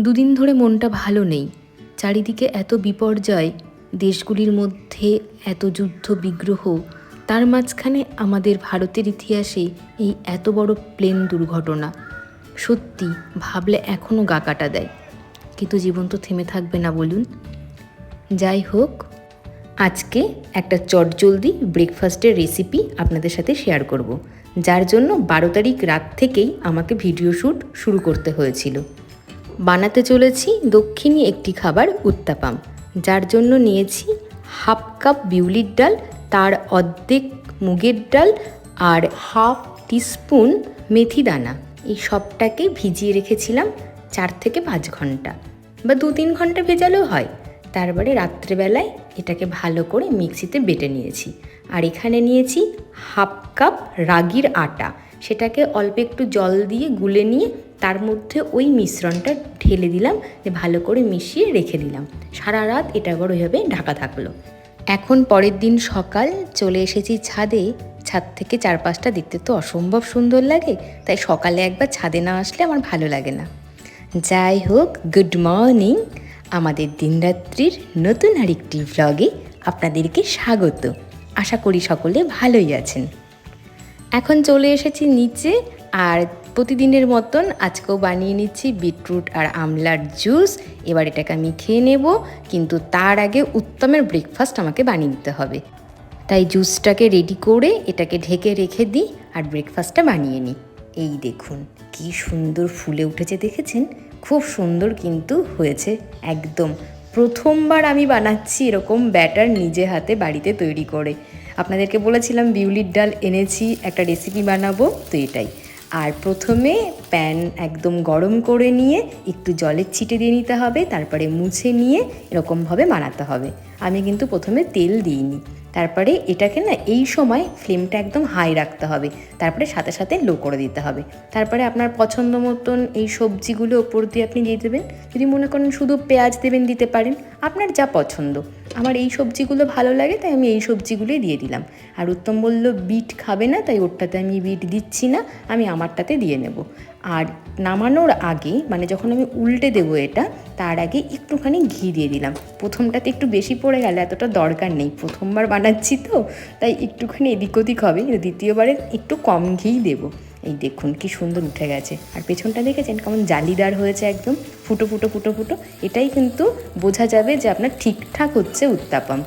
দুদিন ধরে মনটা ভালো নেই। চারিদিকে এত বিপর্যয়, দেশগুলির মধ্যে এত যুদ্ধ, বিগ্রহ, তার মাঝখানে আমাদের ভারতের ইতিহাসে এই এত বড় প্লেন দুর্ঘটনা। সত্যি, ভাবলে এখনও গা কাটা দেয়। কিন্তু জীবন তো থেমে থাকবে না বলুন। যাই হোক, আজকে একটা চটজলদি ব্রেকফাস্টের রেসিপি আপনাদের সাথে শেয়ার করব। যার জন্য বারো তারিখ রাত থেকেই আমাকে ভিডিও শ্যুট শুরু করতে হয়েছিল। বানাতে চলেছি দক্ষিণী একটি খাবার উত্তাপাম, যার জন্য নিয়েছি হাফ কাপ বিউলির ডাল, তার অর্ধেক মুগের ডাল আর হাফ টিস্পুন মেথি দানা। এই সবটাকে ভিজিয়ে রেখেছিলাম চার থেকে পাঁচ ঘণ্টা বা দু তিন ঘণ্টা ভেজালেও হয়। তারপরে রাত্রেবেলায় এটাকে ভালো করে মিক্সিতে বেটে নিয়েছি। আর এখানে নিয়েছি হাফ কাপ রাগির আটা। সেটাকে অল্প একটু জল দিয়ে গুলে নিয়ে তার মধ্যে ওই মিশ্রণটা ঢেলে দিলাম ভালো করে মিশিয়ে রেখে দিলাম। সারা রাত এটা আবার ওইভাবে ঢাকা থাকল। এখন পরের দিন সকাল চলে এসেছি ছাদে। ছাদ থেকে চারপাশটা দেখতে তো অসম্ভব সুন্দর লাগে, তাই সকালে একবার ছাদে না আসলে আমার ভালো লাগে না। যাই হোক, গুড মর্নিং। আমাদের দিনরাত্রির নতুন আরেকটি ভ্লগে আপনাদেরকে স্বাগত। আশা করি সকলে ভালোই আছেন। এখন চলে এসেছি নিচে, আর প্রতিদিনের মতন আজকেও বানিয়ে নিচ্ছি বিটরুট আর আমলার জুস। এবার এটাকে আমি খেয়ে নেব, কিন্তু তার আগে উত্তমের ব্রেকফাস্ট আমাকে বানিয়ে দিতে হবে। তাই জুসটাকে রেডি করে এটাকে ঢেকে রেখে দিই আর ব্রেকফাস্টটা বানিয়ে নিই। এই দেখুন, কি সুন্দর ফুলে উঠেছে, দেখেছেন? খুব সুন্দর কিন্তু হয়েছে, একদম। প্রথমবার আমি বানাচ্ছি এরকম ব্যাটার নিজে হাতে বাড়িতে তৈরি করে। আপনাদেরকে বলেছিলাম বিউলির ডাল এনেছি, একটা রেসিপি বানাবো, তো এটাই। আর প্রথমে প্যান একদম গরম করে নিয়ে একটু জলের ছিটে দিয়ে নিতে হবে, তারপরে মুছে নিয়ে এরকমভাবে বানাতে হবে। আমি কিন্তু প্রথমে তেল দিইনি। তারপরে এটাকে না এই সময় ফ্লেমটা একদম হাই রাখতে হবে। তারপরে সাথে সাথে লো করে দিতে হবে। তারপরে আপনার পছন্দ মতন এই সবজিগুলো ওপর দিয়ে আপনি দিয়ে দেবেন। যদি মনে করেন শুধু পেঁয়াজ দেবেন দিতে পারেন, আপনার যা পছন্দ। আমার এই সবজিগুলো ভালো লাগে, তাই আমি এই সবজিগুলোই দিয়ে দিলাম। আর উত্তম বলল, বিট খাবে না, তাই ওরটাতে আমি বিট দিচ্ছি না, আমি আমারটাতে দিয়ে নেব। আর নামানোর আগে মানে যখন আমি উল্টে দেবো এটা, তার আগে একটুখানি ঘি দিয়ে দিলাম। প্রথমটাতে একটু বেশি পড়ে গেলে এতটা দরকার নেই। প্রথমবার বানাচ্ছি তো, তাই একটুখানি এদিক ওদিক হবে। কিন্তু দ্বিতীয়বারে একটু কম ঘি দেবো। এই দেখুন কি সুন্দর উঠে গেছে। আর পেছনটা দেখেছেন কেমন জালিদার হয়েছে একদম? ফুটো ফুটো ফুটো ফুটো। এটাই কিন্তু বোঝা যাবে যে আপনার ঠিকঠাক হচ্ছে উত্তাপম।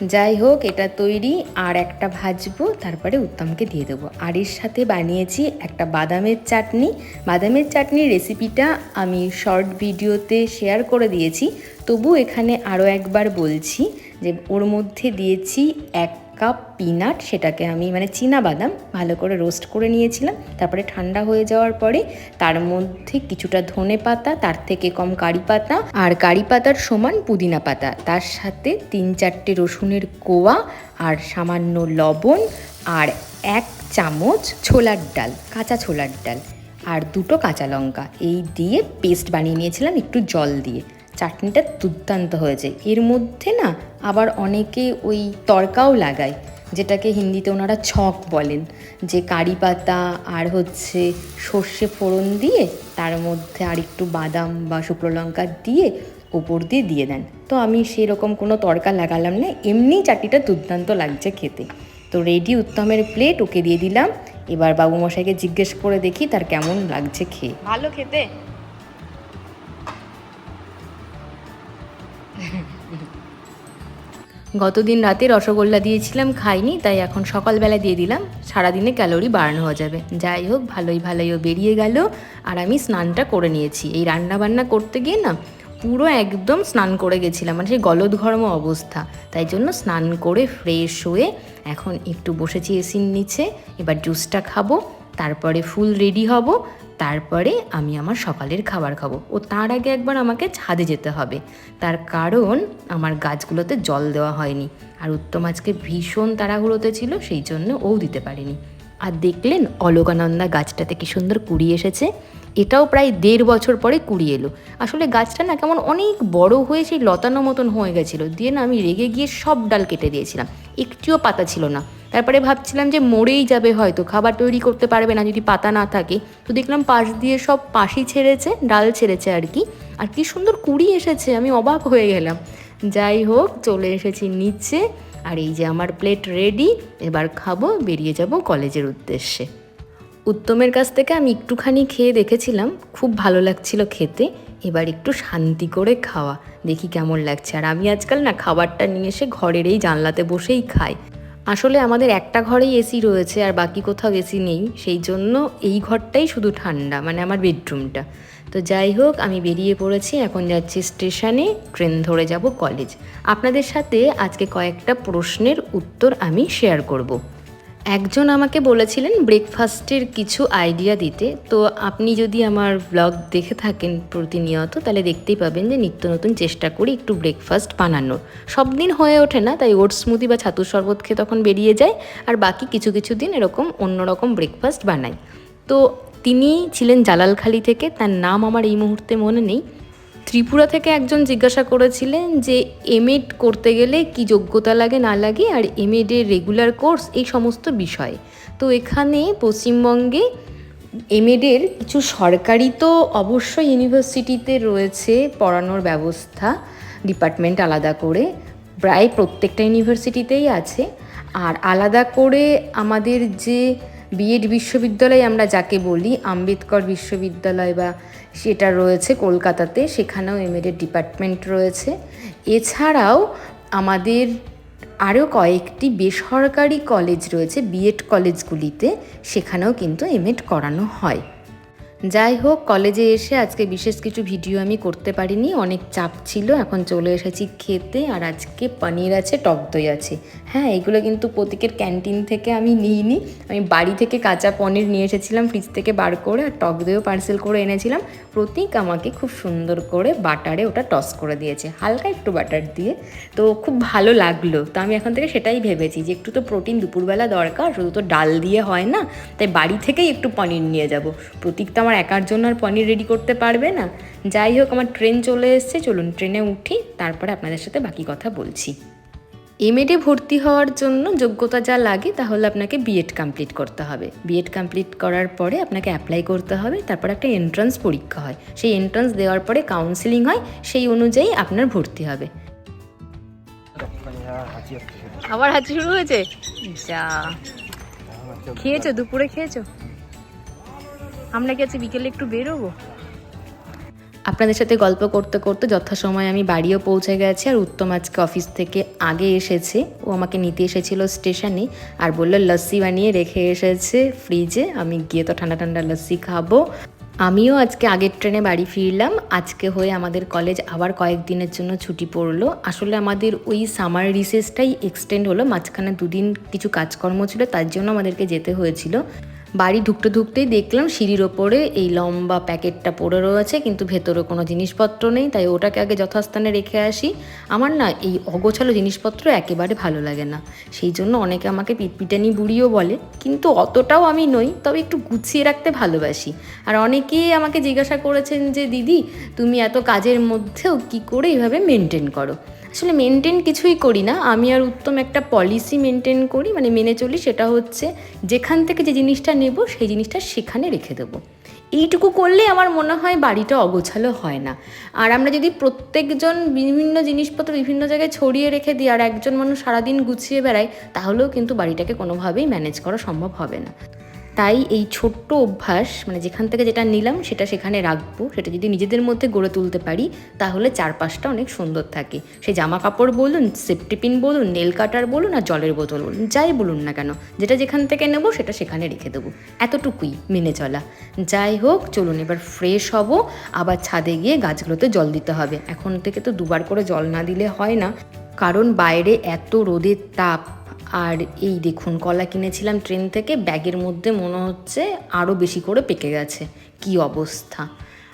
যাই হোক, এটা তৈরি আর একটা ভাজবো, তারপরে উত্তমকে দিয়ে দেবো। আর এর সাথে বানিয়েছি একটা বাদামের চাটনি। বাদামের চাটনির রেসিপিটা আমি শর্ট ভিডিওতে শেয়ার করে দিয়েছি। তবু এখানে আরও একবার বলছি যে, ওর মধ্যে দিয়েছি এক কাপ পিনাট, সেটাকে আমি মানে চীনা বাদাম ভালো করে রোস্ট করে নিয়েছিলাম। তারপরে ঠান্ডা হয়ে যাওয়ার পরে তার মধ্যে কিছুটা ধনে পাতা, তার থেকে কম কারি পাতা আর কারি পাতার সমান পুদিনা পাতা। তার সাথে তিন চারটে রসুনের কোয়া আর সামান্য লবণ আর এক চামচ ছোলার ডাল, কাঁচা ছোলার ডাল আর দুটো কাঁচা লঙ্কা। এই দিয়ে পেস্ট বানিয়ে নিয়েছিলাম একটু জল দিয়ে। চাটনিটা দুর্দান্ত হয়েছে এর মধ্যে না আবার অনেকে ওই তরকাও লাগায়, যেটাকে হিন্দিতে ওনারা ছক বলেন। যে কারি পাতা আর হচ্ছে সর্ষে ফোড়ন দিয়ে তার মধ্যে আর একটু বাদাম বা শুকনো লঙ্কা দিয়ে ওপর দিয়ে দিয়ে দেন। তো আমি সেরকম কোনো তরকা লাগালাম না এমনি চাটনিটা দুর্দান্ত লাগছে খেতে। তো রেডি উত্তমের প্লেট, ওকে দিয়ে দিলাম। এবার বাবুমশাইকে জিজ্ঞেস করে দেখি তার কেমন লাগছে খেয়ে। ভালো খেতে? গতদিন রাতে রসগোল্লা দিয়েছিলাম, খাইনি, তাই এখন সকালবেলা দিয়ে দিলাম। সারাদিনে ক্যালোরি বাড়ানো হয়ে যাবে। যাই হোক, ভালোই ভালোই ও বেরিয়ে গেল আর আমি স্নানটা করে নিয়েছি। এই রান্না বান্না করতে গিয়ে না পুরো একদম স্নান করে গেছিলাম মানে সেই গলদঘর্ম অবস্থা। তাই জন্য স্নান করে ফ্রেশ হয়ে এখন একটু বসেছি এসির নিচে। এবার জুসটা খাব। তারপরে ফুল রেডি হব, তারপরে আমি আমার সকালের খাবার খাব। ও তার আগে একবার আমাকে ছাদে যেতে হবে। তার কারণ আমার গাছগুলোতে জল দেওয়া হয়নি। আর উত্তম আজকে ভীষণ তাড়াহুড়োতে ছিল, সেই জন্য ও দিতে পারিনি। আর দেখলেন অলোকানন্দা গাছটাতে কি সুন্দর কুড়ি এসেছে? এটাও প্রায় দেড় বছর পরে কুড়ি এলো। আসলে গাছটা না কেমন অনেক বড় হয়ে সেই লতানো মতন হয়ে গেছিল। দিয়ে না আমি রেগে গিয়ে সব ডাল কেটে দিয়েছিলাম। একটিও পাতা ছিল না। তারপরে ভাবছিলাম যে মরেই যাবে হয়তো, খাবার তৈরি করতে পারবে না যদি পাতা না থাকে। তো দেখলাম পাশ দিয়ে সব পাশি ছেড়েছে, ডাল ছেড়েছে আর কি। আর কি সুন্দর কুড়ি এসেছে, আমি অবাক হয়ে গেলাম। যাই হোক, চলে এসেছি নিচে। আর এই যে আমার প্লেট রেডি এবার খাব, বেরিয়ে যাব কলেজের উদ্দেশ্যে। উত্তমের কাছ থেকে আমি একটুখানি খেয়ে দেখেছিলাম, খুব ভালো লাগছিল খেতে। এবার একটু শান্তি করে খাওয়া, দেখি কেমন লাগছে। আর আমি আজকাল না খাবারটা নিয়ে এসে ঘরের এই জানলাতে বসেই খাই। আসলে আমাদের একটা ঘরেই এসি রয়েছে আর বাকি কোথাও এসি নেই, সেই জন্য এই ঘরটাই শুধু ঠান্ডা মানে আমার বেডরুমটা। তো যাই হোক, আমি বেরিয়ে পড়েছি, এখন যাচ্ছি স্টেশনে, ট্রেন ধরে যাব কলেজ। আপনাদের সাথে আজকে কয়েকটা প্রশ্নের উত্তর আমি শেয়ার করব। একজন আমাকে বলেছিলেন ব্রেকফাস্টের কিছু আইডিয়া দিতে। তো আপনি যদি আমার ব্লগ দেখে থাকেন প্রতিনিয়ত, তাহলে দেখতেই পাবেন যে নিত্য নতুন চেষ্টা করি একটু ব্রেকফাস্ট বানানোর। সব দিন হয়ে ওঠে না, তাই ওটস স্মুদি বা ছাতুর শরবত খেয়ে তখন বেরিয়ে যায় আর বাকি কিছু কিছু দিন এরকম অন্যরকম ব্রেকফাস্ট বানাই। তো তিনি ছিলেন জালালখালি থেকে, তার নাম আমার এই মুহূর্তে মনে নেই। ত্রিপুরা থেকে একজন জিজ্ঞাসা করেছিলেন যে এমএড করতে গেলে কি যোগ্যতা লাগে, না লাগে, আর এমএডের রেগুলার কোর্স এই সমস্ত বিষয়। তো এখানে পশ্চিমবঙ্গে এমএডের কিছু সরকারি তো অবশ্যই ইউনিভার্সিটিতে রয়েছে পড়ানোর ব্যবস্থা ডিপার্টমেন্ট আলাদা করে, প্রায় প্রত্যেকটা ইউনিভার্সিটিতেই আছে। আর আলাদা করে আমাদের যে বিএড বিশ্ববিদ্যালয় আমরা যাকে বলি, আম্বেদকর বিশ্ববিদ্যালয় বা সেটা রয়েছে কলকাতাতে, সেখানেও এমএডের ডিপার্টমেন্ট রয়েছে। এছাড়াও আমাদের আরও কয়েকটি বেসরকারি কলেজ রয়েছে বিএড কলেজগুলিতে সেখানেও কিন্তু এমএড করানো হয়। যাই হোক কলেজে এসে আজকে বিশেষ কিছু ভিডিও আমি করতে পারিনি। অনেক চাপ ছিল, এখন চলে এসেছি খেতে আর আজকে পনির আছে, টক দই আছে। হ্যাঁ এগুলো কিন্তু প্রতীকের ক্যান্টিন থেকে আমি নিইনি। আমি বাড়ি থেকে কাঁচা পনির নিয়ে এসেছিলাম ফ্রিজ থেকে বার করে আর টক দইও পার্সেল করে এনেছিলাম। প্রতীক আমাকে খুব সুন্দর করে বাটারে ওটা টস করে দিয়েছে, হালকা একটু বাটার দিয়ে। তো খুব ভালো লাগল। তো আমি এখন থেকে সেটাই ভেবেছি যে একটু তো প্রোটিন দুপুরবেলা দরকার, শুধু তো ডাল দিয়ে হয় না, তাই বাড়ি থেকেই একটু পনির নিয়ে যাব। প্রতীক তো আমার একার জন্য আর পনির রেডি করতে পারবে না। যাই হোক আমার ট্রেন চলে এসছে। চলুন ট্রেনে উঠি তারপরে আপনাদের সাথে বাকি কথা বলছি। এমএডে ভর্তি হওয়ার জন্য যোগ্যতা যা লাগে তাহলে আপনাকে বিএড কমপ্লিট করতে হবে। বিএড কমপ্লিট করার পরে আপনাকে অ্যাপ্লাই করতে হবে। তারপর একটা এন্ট্রান্স পরীক্ষা হয়। সেই এন্ট্রান্স দেওয়ার পরে কাউন্সিলিং হয়। সেই অনুযায়ী আপনার ভর্তি হবে। আবার হাঁচি শুরু হয়েছে? যা। খেয়েছো? দুপুরে খেয়েছো? আমরা কি আজকে বিকেলে একটু বেরোবো? আপনাদের সাথে গল্প করতে করতে যথাসময় আমি বাড়িও পৌঁছে গেছি আর উত্তম আজকে অফিস থেকে আগে এসেছে। ও আমাকে নিতে এসেছিল স্টেশনে আর বলল, লস্যি বানিয়ে রেখে এসেছে ফ্রিজে, আমি গিয়ে তো ঠান্ডা ঠান্ডা লস্যি খাব। আমিও আজকে আগের ট্রেনে বাড়ি ফিরলাম। আজকে হয়ে আমাদের কলেজ আবার কয়েকদিনের জন্য ছুটি পড়ল। আসলে আমাদের ওই সামার রিসেসটাই এক্সটেন্ড হলো। মাঝখানে দুদিন কিছু কাজকর্ম ছিল, তার জন্য আমাদেরকে যেতে হয়েছিল। বাড়ি ঢুকতে ঢুকতেই দেখলাম সিঁড়ির ওপরে এই লম্বা প্যাকেটটা পড়ে রয়েছে, কিন্তু ভেতরে কোনো জিনিসপত্র নেই, তাই ওটাকে আগে যথাস্থানে রেখে আসি। আমার না এই অগোছালো জিনিসপত্র একেবারে ভালো লাগে না, সেই জন্য অনেকে আমাকে পিটপিটানি বুড়িও বলে, কিন্তু অতটাও আমি নই, তবে একটু গুছিয়ে রাখতে ভালোবাসি। আর অনেকেই আমাকে জিজ্ঞাসা করেছেন যে, দিদি, তুমি এত কাজের মধ্যেও কি করে এইভাবে মেনটেন করো? আসলে মেনটেন কিছুই করি না। আমি আর উত্তম একটা পলিসি মেনটেন করি মানে মেনে চলি, সেটা হচ্ছে যেখান থেকে যে জিনিসটা নেব, সেই জিনিসটা সেখানে রেখে দেবো। এইটুকু করলে আমার মনে হয় বাড়িটা অগোছালো হয় না। আর আমরা যদি প্রত্যেকজন বিভিন্ন জিনিসপত্র বিভিন্ন জায়গায় ছড়িয়ে রেখে দিই, আর একজন মানুষ সারাদিন গুছিয়ে বেড়ায়, তাহলেও কিন্তু বাড়িটাকে কোনোভাবেই ম্যানেজ করা সম্ভব হবে না। তাই এই ছোট্ট অভ্যাস মানে যেখান থেকে যেটা নিলাম সেটা সেখানে রাখব। সেটা যদি নিজেদের মধ্যে গড়ে তুলতে পারি, তাহলে চারপাশটা অনেক সুন্দর থাকে। সে জামা কাপড় বলুন সেফটিপিন বলুন, নেল কাটার বলুন আর জলের বোতল বলুন, যাই বলুন না কেন, যেটা যেখান থেকে নেব সেটা সেখানে রেখে দেবো। এতটুকুই মেনে চলা। যাই হোক, চলুন এবার ফ্রেশ হব। আবার ছাদে গিয়ে গাছগুলোতে জল দিতে হবে। এখন থেকে তো দুবার করে জল না দিলে হয় না। কারণ বাইরে এত রোদের তাপ আর এই দেখুন, কলা কিনেছিলাম ট্রেন থেকে, ব্যাগের মধ্যে মনে হচ্ছে আরও বেশি করে পেকে গেছে। কি অবস্থা?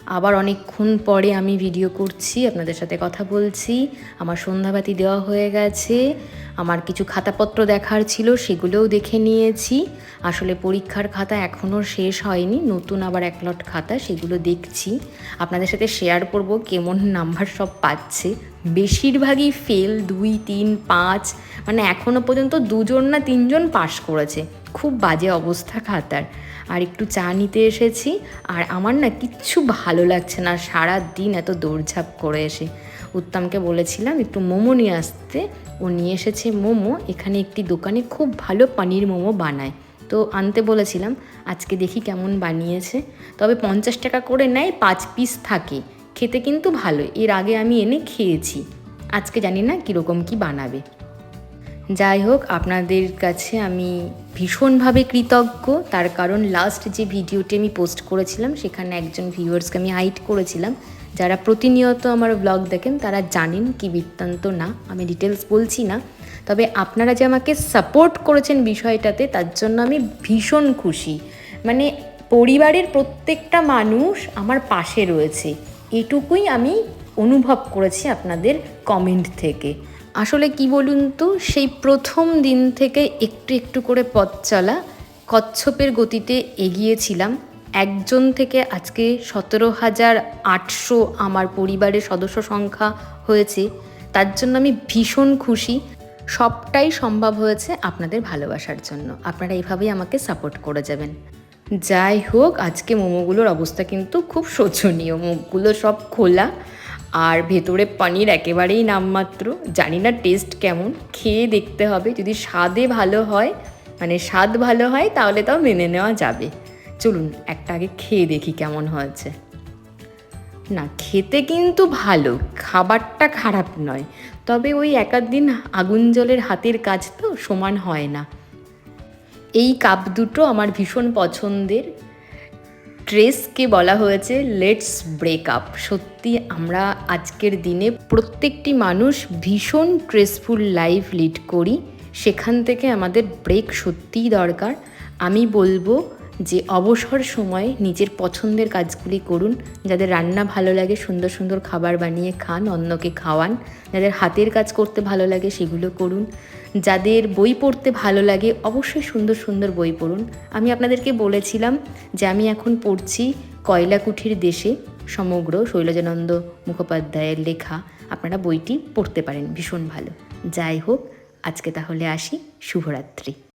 আবার অনেকক্ষণ পরে আমি ভিডিও করছি, আপনাদের সাথে কথা বলছি। আমার সন্ধ্যাবাতি দেওয়া হয়ে গেছে। আমার কিছু খাতাপত্র দেখার ছিল, সেগুলোও দেখে নিয়েছি। আসলে পরীক্ষার খাতা এখনও শেষ হয়নি, নতুন আবার এক লট খাতা, সেগুলো দেখছি। আপনাদের সাথে শেয়ার করব কেমন নাম্বার সব পাচ্ছে। বেশিরভাগই ফেল দুই, তিন, পাঁচ মানে এখনও পর্যন্ত দুজন না তিনজন পাশ করেছে। খুব বাজে অবস্থা খাতার। আর একটু চা নিতে এসেছি। আর আমার না কিচ্ছু ভালো লাগছে না সারা দিন এত দৌড়ঝাঁপ করে এসে। উত্তমকে বলেছিলাম একটু মোমো নিয়ে আসতে। ও নিয়ে এসেছে মোমো। এখানে একটি দোকানে খুব ভালো পনির মোমো বানায়। তো আনতে বলেছিলাম, আজকে দেখি কেমন বানিয়েছে। তবে পঞ্চাশ টাকা করে নেয়, পাঁচ পিস থাকে। খেতে কিন্তু ভালো, এর আগে আমি এনে খেয়েছি। আজকে জানি না কীরকম কি বানাবে। যাই হোক, আপনাদের কাছে আমি ভীষণভাবে কৃতজ্ঞ। তার কারণ লাস্ট যে ভিডিওটি আমি পোস্ট করেছিলাম, সেখানে একজন ভিউয়ার্সকে আমি হাইট করেছিলাম। যারা প্রতিনিয়ত আমার ব্লগ দেখেন, তারা জানেন কি বৃত্তান্ত। না, আমি ডিটেলস বলছি না। তবে আপনারা যে আমাকে সাপোর্ট করেছেন বিষয়টাতে, তার জন্য আমি ভীষণ খুশি। মানে পরিবারের প্রত্যেকটা মানুষ আমার পাশে রয়েছে। এটুকুই আমি অনুভব করেছি আপনাদের কমেন্ট থেকে। আসলে কি বলুন তো, সেই প্রথম দিন থেকে একটু একটু করে পথ চলা কচ্ছপের গতিতে এগিয়েছিলাম। একজন থেকে আজকে সতেরো হাজার আটশো আমার পরিবারের সদস্য সংখ্যা হয়েছে। তার জন্য আমি ভীষণ খুশি। সবটাই সম্ভব হয়েছে আপনাদের ভালোবাসার জন্য। আপনারা এইভাবেই আমাকে সাপোর্ট করে যাবেন। যাই হোক, আজকে মোমোগুলোর অবস্থা কিন্তু খুব শোচনীয়। মুখগুলো সব খোলা। আর ভেতরে পনির একেবারেই নামমাত্র। জানি না টেস্ট কেমন। খেয়ে দেখতে হবে। যদি স্বাদে ভালো হয় মানে স্বাদ ভালো হয়, তাহলে তাও মেনে নেওয়া যাবে। চলুন, একটা আগে খেয়ে দেখি কেমন হয়েছে। না, খেতে কিন্তু ভালো। খাবারটা খারাপ নয়। তবে ওই এক দিন আগুন জলের হাতের কাজ তো সমান হয় না। এই কাপ দুটো আমার ভীষণ পছন্দের। ট্রেসকে বলা হয়েছে লেটস ব্রেক আপ সত্যি, আমরা আজকের দিনে প্রত্যেকটি মানুষ ভীষণ স্ট্রেসফুল লাইফ লিড করি। সেখান থেকে আমাদের ব্রেক সত্যিই দরকার। আমি বলব যে অবসর সময়ে নিজের পছন্দের কাজগুলি করুন, যাদের রান্না ভালো লাগে, সুন্দর সুন্দর খাবার বানিয়ে খান, অন্যকে খাওয়ান, যাদের হাতের কাজ করতে ভালো লাগে সেগুলো করুন, যাদের বই পড়তে ভালো লাগে অবশ্যই সুন্দর সুন্দর বই পড়ুন। আমি আপনাদেরকে বলেছিলাম যে আমি এখন পড়ছি কয়লাকুঠির দেশে, সমগ্র শৈলজানন্দ মুখোপাধ্যায়ের লেখা। আপনারা বইটি পড়তে পারেন, ভীষণ ভালো। যাই হোক, আজকে তাহলে আসি। শুভরাত্রি।